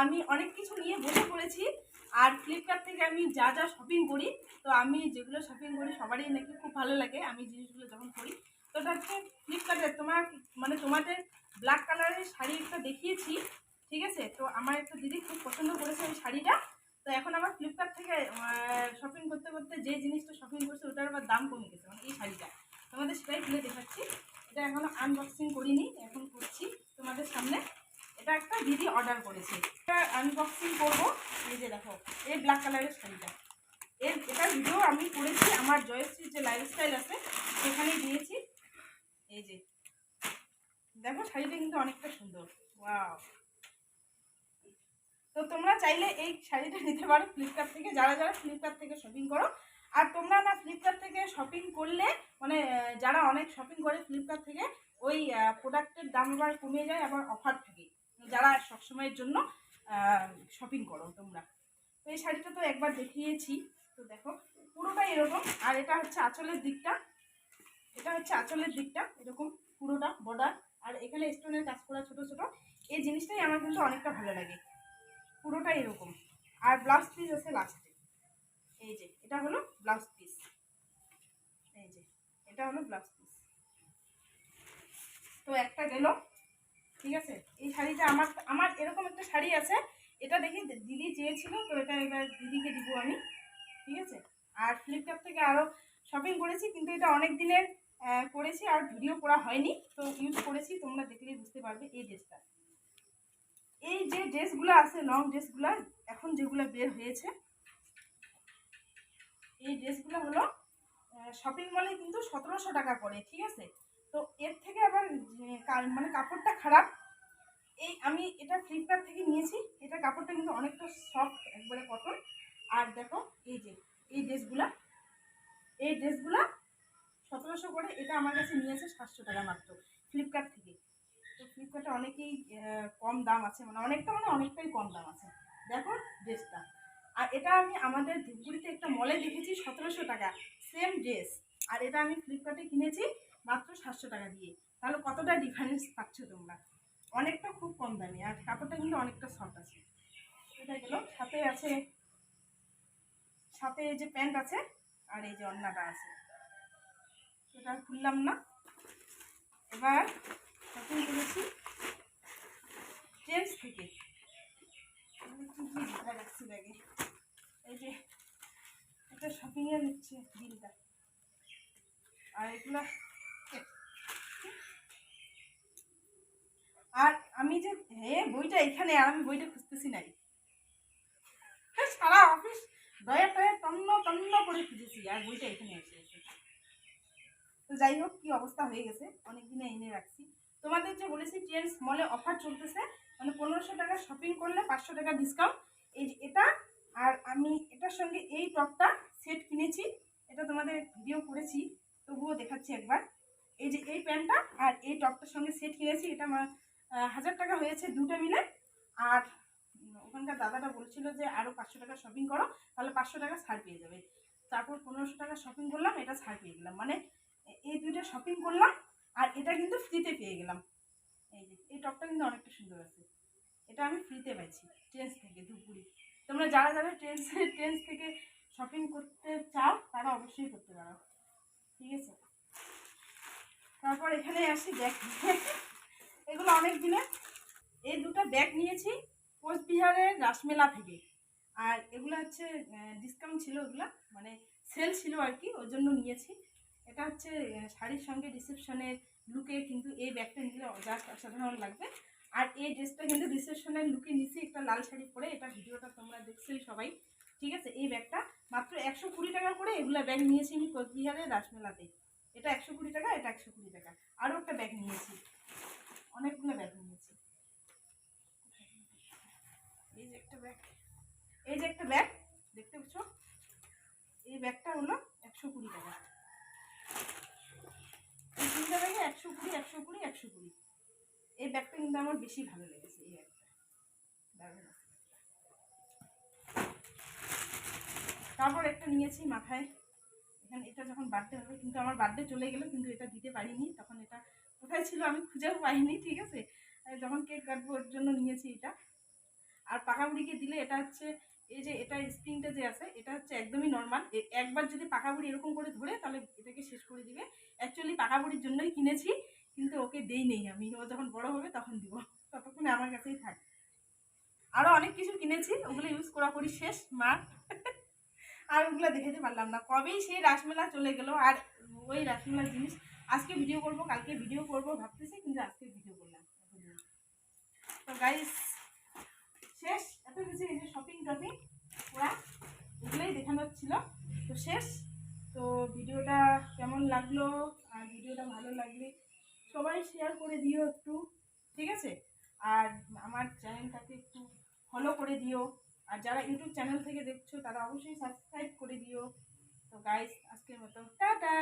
আমি অনেক কিছু নিয়ে বসে পড়েছি। আর ফ্লিপকার্ট থেকে আমি যা যা শপিং করি, তো আমি যেগুলো শপিং করি সবারই নাকি খুব ভালো লাগে। আমি জিনিসগুলো যখন করি তো ওটা হচ্ছে ফ্লিপকার্টে তোমার মানে তোমাদের ব্ল্যাক কালারের শাড়ি একটা দেখিয়েছি, ঠিক আছে? তো আমার একটা দিদি খুব পছন্দ করেছে ওই শাড়িটা। তো এখন আমার ফ্লিপকার্ট থেকে শপিং করতে করতে যে জিনিসটা শপিং করছে ওটার আবার দাম কমে গেছে মানে এই শাড়িটা। তোমাদের সেটাই খুলে দেখাচ্ছি। এটা এখনও আনবক্সিং করিনি, এখন করছি তোমাদের সামনে। এটা একটা দিদি অর্ডার করেছে। এটা আনবক্সিং করব। এই যে দেখো, এই ব্ল্যাক কালারের শাড়িটা। এর এটার ভিডিও আমি করেছি আমার জয়শ্রীর যে লাইফস্টাইল আছে সেখানে দিয়েছি। এই যে, দেখো শাড়িটা কিন্তু অনেকটা সুন্দর। ওয়াও তো তোমরা চাইলে এই শাড়িটা নিতে পারো ফ্লিপকার্ট থেকে। যারা যারা ফ্লিপকার্ট থেকে শপিং করো, আর তোমরা না ফ্লিপকার্ট থেকে শপিং করলে মানে যারা অনেক শপিং করে ফ্লিপকার্ট থেকে, ওই প্রোডাক্টের দাম আবার কমে যায় আবার অফার থাকে। যারা সবসময়ের জন্য শপিং করো তোমরা। তো এই শাড়িটা তো একবার দেখিয়েছি, তো দেখো পুরোটা এরকম। আর এটা হচ্ছে আঁচলের দিকটা। এটা হচ্ছে আঁচলের দিকটা, এরকম পুরোটা বর্ডার আর এখানে স্টোনের কাজ করা ছোট ছোট। এই জিনিসটাই আমার কিন্তু অনেকটা ভালো লাগে। পুরোটা এরকম। আর ব্লাউজ পিস আছে লাস্টে এই যে, এটা হলো ব্লাউজ পিস এই যে, এটা হলো ব্লাউজ পিস তো একটা গেল। ঠিক আছে? এই শাড়িটা আমার আমার এরকম একটা শাড়ি আছে। এটা দেখি দিদি চেয়েছিল, তো এটা এবার দিদিকে দিব আমি। ঠিক আছে? আর ফ্লিপকার্ট থেকে আরও শপিং করেছি, কিন্তু এটা অনেক দিনের করেছি আর ভিডিও করা হয়নি। তো ইউজ করেছি, তোমরা দেখলেই বুঝতে পারবে এই ড্রেসটা এই যে ড্রেসগুলো আছে লং ড্রেসগুলো এখন যেগুলো বের হয়েছে, এই ড্রেসগুলো হলো শপিং মলে কিন্তু সতেরোশো টাকা করে, ঠিক আছে? তো এর থেকে আবার মানে কাপড়টা খারাপ। এই আমি এটা ফ্লিপকার্ট থেকে নিয়েছি। এটা কাপড়টা কিন্তু অনেকটা সফট একবারে কটন আর দেখো, এই যে, এই ড্রেসগুলা। এই ড্রেসগুলা সতেরোশো করে এটা আমার কাছে নিয়েছে সাতশো টাকা মাত্র ফ্লিপকার্ট থেকে। তো ফ্লিপকার্টে অনেকেই কম দাম আছে মানে অনেকটা মানে অনেকটাই কম দাম আছে। দেখো ড্রেসটা। আর এটা আমি আমাদের ধূপগুড়িতে একটা মলে দেখেছি সতেরোশো টাকা সেম ড্রেস আর এটা আমি ফ্লিপকার্টে কিনেছি মাত্র সাতশো টাকা দিয়ে। তাহলে কতটা ডিফারেন্স পাচ্ছ তোমরা? অনেকটা খুব কম দামি, আর কাপড়টা কিন্তু অনেকটা সফট আছে। এটা গেল সাথে আছে সাথে এই যে প্যান্ট আছে, আর এই যে অন্যটা আছে। এটা খুললাম না। এবার শপিং করেছি ট্রেন্স থেকে। কি কি ব্যাগে? এই যে এটা শপিংয়ে নিচ্ছে বিলটা আর এগুলা আর আমি যে হে, বইটা এখানে, আর আমি বইটা খুঁজতেছি নাই। সারা অফিস দয়া টয়া তন্ন তন্ন করে খুঁজেছি, আর বইটা এখানে এসে তো যাই হোক, কি অবস্থা হয়ে গেছে? অনেক দিনে এনে রাখছি। তোমাদের যে বলেছি ট্রেন্ডস মলে অফার চলতেছে মানে পনেরোশো টাকা শপিং করলে পাঁচশো টাকা ডিসকাউন্ট এই এটা, আর আমি এটার সঙ্গে এই টপটা সেট কিনেছি। এটা তোমাদের ভিডিও করেছি। তবুও দেখাচ্ছি একবার। এই যে এই প্যান্টটা আর এই টপটার সঙ্গে সেট কিনেছি, এটা আমার হাজার টাকা হয়েছে দুটো মিলে। আর ওখানকার দাদাটা বলছিল যে আরও পাঁচশো টাকা শপিং করো, তাহলে পাঁচশো টাকা ছাড় পেয়ে যাবে। তারপর পনেরোশো টাকা শপিং করলাম, এটা ছাড় পেয়ে গেলাম। মানে এই দুইটা শপিং করলাম, আর এটা কিন্তু ফ্রিতে পেয়ে গেলাম। এই যে, এই টপটা কিন্তু অনেকটা সুন্দর আছে। এটা আমি ফ্রিতে পাইছি ট্রেন্স থেকে, ধূপগুড়ি। তোমরা যারা যারা ট্রেন্স ট্রেন্স থেকে শপিং করতে চাও, তারা অবশ্যই করতে পারো। ঠিক আছে? তারপর এখানে আসি ব্যাগ এগুলো অনেক দিনের। এই দুটো ব্যাগ নিয়েছি কোচবিহারের রাসমেলা থেকে। আর এগুলো হচ্ছে ডিসকাউন্ট ছিল ওগুলো। মানে সেল ছিল আর কি, ওর জন্য নিয়েছি। এটা হচ্ছে শাড়ির সঙ্গে রিসেপশনের লুকে কিন্তু এই ব্যাগটা নিলে জাস্ট অসাধারণ লাগবে। আর এই ড্রেসটা কিন্তু রিসেপশনের লুকে নিচে একটা লাল শাড়ি পরে। এটা ভিডিওটা তোমরা দেখছোই সবাই। ঠিক আছে? এই ব্যাগটা মাত্র একশো কুড়ি টাকা করে এগুলো ব্যাগ নিয়েছি আমি কোচবিহারের রাসমেলাতে। এটা একশো কুড়ি টাকা, এটা একশো কুড়ি টাকা। আরও একটা ব্যাগ নিয়েছি। অনেকগুলো ব্যাগ নিয়েছি। এই যে একটা ব্যাগ এই যে একটা ব্যাগ দেখতে পাচ্ছ? এই ব্যাগটা হলো একশো কুড়ি টাকা। এই তিনটা ব্যাগে একশো কুড়ি একশো কুড়ি একশো কুড়ি। এই ব্যাগটা কিন্তু আমার বেশি ভালো লেগেছে, এই ব্যাগটা দারুণ। তারপর একটা নিয়েছি মাথায়। এখানে এটা যখন বার্থডে হবে, কিন্তু আমার বার্থডে চলে গেলো, কিন্তু এটা দিতে পারিনি। তখন এটা কোথায় ছিল আমি খুঁজেও পাইনি, ঠিক আছে? যখন কেক কাটবো, ওর জন্য নিয়েছি এটা। আর পাকা বুড়িকে দিলে এটা হচ্ছে, এই যে এটা স্প্রিংটা যে আছে, এটা হচ্ছে একদমই নর্মাল একবার যদি পাকা বুড়ি এরকম করে ধরে, তাহলে এটাকে শেষ করে দিবে। অ্যাকচুয়ালি পাকা বুড়ির জন্যই কিনেছি, কিন্তু ওকে দেই নেই আমি। ও যখন বড় হবে, তখন দিব। ততক্ষণে আমার কাছেই থাক। আরও অনেক কিছু কিনেছি, ওগুলো ইউজ করা করি শেষ মা আর ওগুলো দেখাতে পারলাম না। কবেই সেই রাসমেলা চলে গেল আর ওই রাসমেলার জিনিস আজকে ভিডিও করব, কালকে ভিডিও করব ভাবতেছি, কিন্তু আজকে ভিডিও করলাম। তো গাইস শেষ। এত কিছু এই যে শপিং টপিং, ওরা এগুলোই দেখানোর ছিল। তো শেষ। তো ভিডিওটা কেমন লাগল? আর ভিডিওটা ভালো লাগলে সবাই শেয়ার করে দিও একটু, ঠিক আছে? আর আমার চ্যানেলটাকে একটু ফলো করে দিও। আর যারা ইউটিউব চ্যানেল থেকে দেখছ, তারা অবশ্যই সাবস্ক্রাইব করে দিও। তো গাইস আজকের মতো। টাটা!